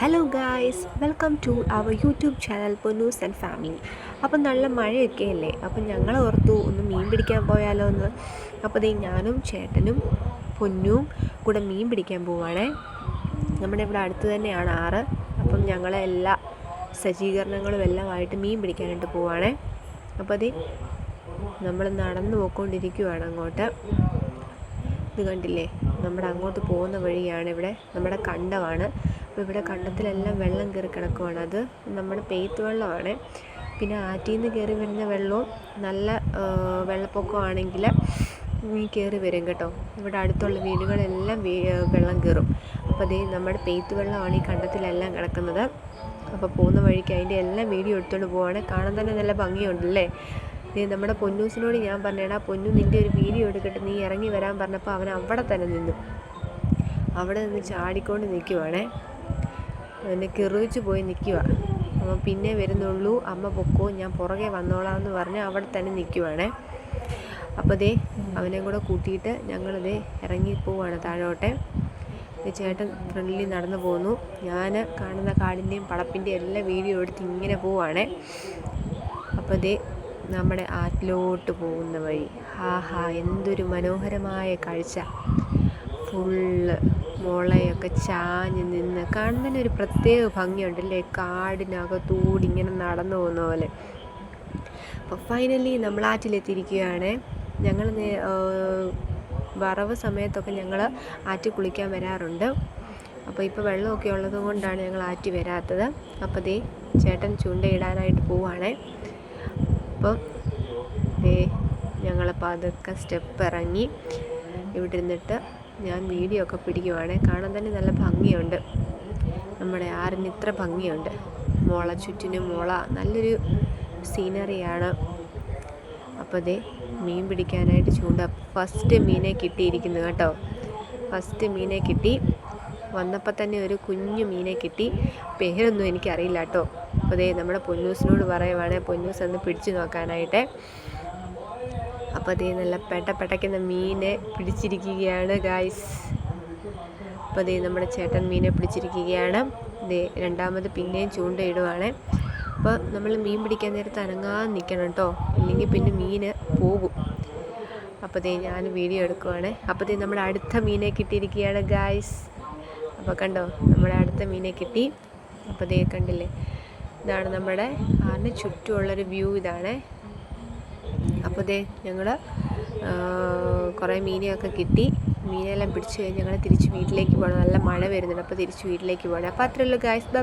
Hello guys welcome to our YouTube channel Ponnus and family അപ്പം നല്ല മഴയൊക്കെ അല്ലേ? അപ്പം ഞങ്ങൾ ഓർത്തു ഒന്ന് മീൻ പിടിക്കാൻ പോയാലോ എന്ന്. അപ്പോൾ ദേ ഞാനും ചേട്ടനും പൊന്നും കൂടെ മീൻ പിടിക്കാൻ പോവാണേ. നമ്മുടെ ഇവിടെ അടുത്ത് തന്നെയാണ് ആറ്. അപ്പം ഞങ്ങൾ എല്ലാ സജ്ജീകരണങ്ങളും എല്ലാമായിട്ട് മീൻ പിടിക്കാനായിട്ട് പോവാണേ. അപ്പോൾ അതേ നമ്മൾ നടന്നു പോയിക്കൊണ്ടിരിക്കുവാണ് അങ്ങോട്ട്. ഇത് കണ്ടില്ലേ? നമ്മുടെ അങ്ങോട്ട് പോകുന്ന വഴിയാണ് ഇവിടെ. നമ്മുടെ കണ്ടമാണ് അപ്പോൾ ഇവിടെ കണ്ടത്തിലെല്ലാം വെള്ളം കയറി കിടക്കുവാണ്. അത് നമ്മുടെ പെയ്ത്ത് വെള്ളമാണ്. പിന്നെ ആറ്റിൽ നിന്ന് കയറി വരുന്ന വെള്ളവും നല്ല വെള്ളപ്പൊക്കമാണെങ്കിൽ കയറി വരും കേട്ടോ. ഇവിടെ അടുത്തുള്ള വീടുകളെല്ലാം വെള്ളം കയറും. അപ്പോൾ അതേ നമ്മുടെ പെയ്ത്ത് വെള്ളമാണ് ഈ കണ്ടത്തിലെല്ലാം കിടക്കുന്നത്. അപ്പോൾ പോകുന്ന വഴിക്ക് അതിന്റെ എല്ലാം വീഡിയോ എടുത്തുകൊണ്ട് പോവാണ്. കാണാൻ തന്നെ നല്ല ഭംഗിയുണ്ടല്ലേ? നീ നമ്മുടെ പൊന്നൂസിനോട് ഞാൻ പറഞ്ഞേടാ പൊന്നു നിന്റെ ഒരു വീഡിയോ എടുക്കട്ടെ നീ ഇറങ്ങി വരാൻ പറഞ്ഞപ്പോൾ അവൻ അവിടെ തന്നെ നിന്നു. അവിടെ നിന്ന് ചാടിക്കൊണ്ട് നിൽക്കുവാണേ. എന്നെ കിറുവിച്ച് പോയി നിൽക്കുക പിന്നെ വരുന്നുള്ളൂ അമ്മ പൊക്കോ ഞാൻ പുറകെ വന്നോളാം എന്ന് പറഞ്ഞ് അവിടെ തന്നെ നിൽക്കുവാണേ അപ്പോൾ ദേ അവനെ കൂടെ കൂട്ടിയിട്ട് ഞങ്ങളിതേ ഇറങ്ങി പോവാണ് താഴോട്ടെ. ചേട്ടൻ ഫ്രണ്ടിൽ നടന്നു പോന്നു. ഞാൻ കാണുന്ന കാടിന്റെയും പടപ്പിന്റെയും എല്ലാം വീഡിയോ എടുത്ത് ഇങ്ങനെ പോവാണേ. അപ്പോൾ ദേ നമ്മുടെ ആറ്റിലോട്ട് പോകുന്ന വഴി. ഹാ ഹാ എന്തൊരു മനോഹരമായ കാഴ്ച. ഫുള്ള് മുളയൊക്കെ ചാഞ്ഞ് നിന്ന് കാണുന്നതിന് ഒരു പ്രത്യേക ഭംഗിയുണ്ടല്ലേ? കാടിനകത്തൂടി ഇങ്ങനെ നടന്നു പോകുന്ന പോലെ. അപ്പോൾ ഫൈനലി നമ്മൾ ആറ്റിലെത്തിയിരിക്കുകയാണ്. ഞങ്ങൾ വറവ് സമയത്തൊക്കെ ഞങ്ങൾ ആറ്റി കുളിക്കാൻ വരാറുണ്ട്. അപ്പോൾ ഇപ്പോൾ വെള്ളമൊക്കെ ഉള്ളത് കൊണ്ടാണ് ഞങ്ങൾ ആറ്റി വരാത്തത്. അപ്പോൾ ദേ ചേട്ടൻ ചൂണ്ടയിടാനായിട്ട് പോവുകയാണേ അപ്പോൾ ദേ ഞങ്ങൾ പതുക്കെ സ്റ്റെപ്പ് ഇറങ്ങി ഇവിടെ ഇരുന്നിട്ട് ഞാൻ വീഡിയോ ഒക്കെ പിടിക്കുവാണെ. കാണാൻ തന്നെ നല്ല ഭംഗിയുണ്ട്. നമ്മുടെ ആറിന് ഇത്ര ഭംഗിയുണ്ട്. മോള ചുറ്റിനും മോള നല്ലൊരു സീനറിയാണ്. അപ്പോൾ ദേ മീൻ പിടിക്കാനായിട്ട് ചൂണ്ട ഫസ്റ്റ് മീനെ കിട്ടിയിരിക്കുന്നു കേട്ടോ. ഫസ്റ്റ് മീനെ കിട്ടി. വന്നപ്പോൾ തന്നെ ഒരു കുഞ്ഞു മീനെ കിട്ടി. പേരൊന്നും എനിക്കറിയില്ല കേട്ടോ. അപ്പോൾ ദേ നമ്മുടെ പൊന്നൂസിനോട് പറയുവാണെങ്കിൽ പൊന്നൂസ് ഒന്ന് പിടിച്ചു നോക്കാനായിട്ട്. അപ്പോൾ അതേ നല്ല പെട്ട പെട്ടയ്ക്കുന്ന മീനെ പിടിച്ചിരിക്കുകയാണ് ഗായ്സ് അപ്പോൾ അതേ നമ്മുടെ ചേട്ടൻ മീനെ പിടിച്ചിരിക്കുകയാണ്. ദേ രണ്ടാമത് പിന്നെയും ചൂണ്ടയിടുവാണ്. അപ്പോൾ നമ്മൾ മീൻ പിടിക്കാൻ നേരത്ത് അനങ്ങാൻ നിൽക്കണം കേട്ടോ. ഇല്ലെങ്കിൽ പിന്നെ മീൻ പോകും. അപ്പോൾ ദേ ഞാൻ വീഡിയോ എടുക്കുവാണ്. അപ്പോൾ ദേ നമ്മുടെ അടുത്ത മീനെ കിട്ടിയിരിക്കുകയാണ് ഗായ്സ് അപ്പോൾ കണ്ടോ നമ്മുടെ അടുത്ത മീനെ കിട്ടി. അപ്പോൾ ദേ കണ്ടില്ലേ ഇതാണ് നമ്മുടെ ആറിന് ചുറ്റുമുള്ളൊരു വ്യൂ ഇതാണ്. അപ്പോൾ ദേ ഞങ്ങൾ കുറേ മീനെയൊക്കെ കിട്ടി. മീനെല്ലാം പിടിച്ച് കഴിഞ്ഞ് ഞങ്ങൾ തിരിച്ച് വീട്ടിലേക്ക് പോകണം. നല്ല മഴ വരുന്നുണ്ട്. അപ്പോൾ തിരിച്ച് വീട്ടിലേക്ക് പോകണം. അപ്പോൾ അത്രയുള്ളൂ ഗായ്സ് ബൈ